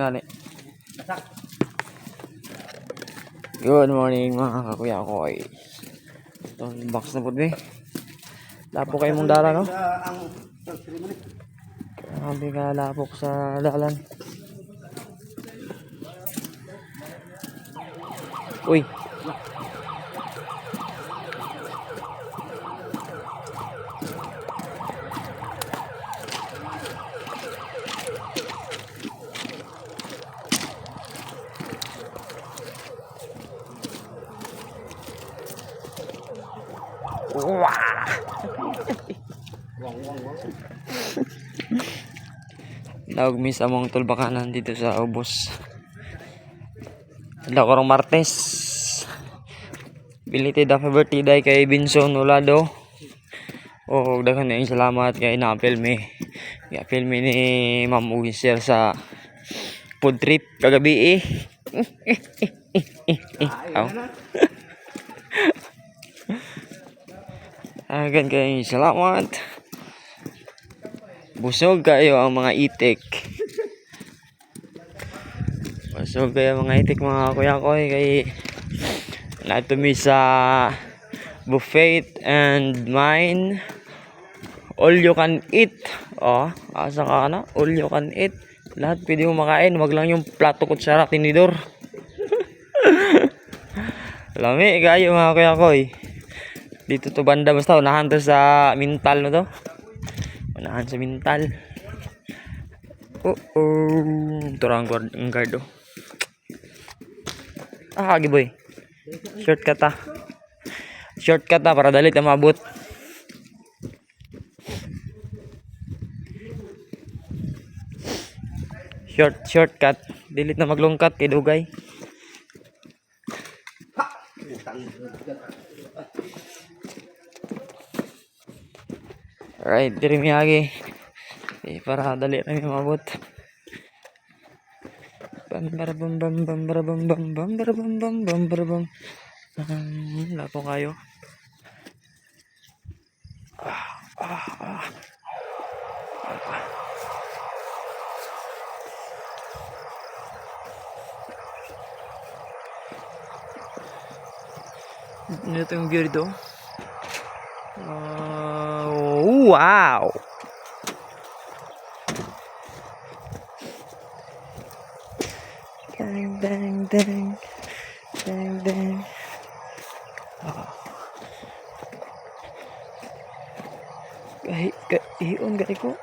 nga ni. Good morning mga kakuya ko ay. Ito, box na po be. Lapo kayo mong dala no? Grabe ka lapok sa dalan. Uy. Wah! Dawag mi sa mong tulbakanan dito sa ubos. Adlaw karong Martes. Belated happy birthday day kay Binson Olado. Oh, daghan na yung salamat kay. I-apel mi ni Ma'am Winsor sa food trip kagabi eh. Aw. Agan kay salamat. Busog kayo ang mga itik. Busog kayo mga itik mga kuya ko kay nato mi sa buffet and mine all you can eat oh asa ka na all you can eat lahat pwede mo makain wag lang yung plato kutsara tinidor lami kayo mga kuya ko eh. Dito to banda basta unahan to sa mental no to. Unahan sa mental oh oh turang guard ang guard oh. Ah kagi boy. Shortcut ah. Shortcut ah para dali ta maabot short shortcut. Dilit na maglungkat kay dugay Alright, diri miyagi. Eh, para dali na mi mabot. Bam bam bam bam bam bam bam bara bam bam bam bara bam. Wala po kayo. Ah, ah, ah. Ito yung gear dito. Uh, Wow! Bang, bang, bang. Bang, bang. Gay, gay, iyon, gay ko.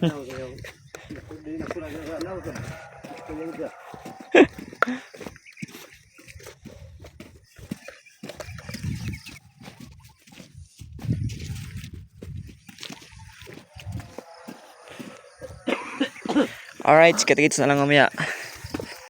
Hãy subscribe cho kênh Ghiền Mì Gõ Để không bỏ lỡ những video hấp dẫn Alright, kita-kits na lang mamaya.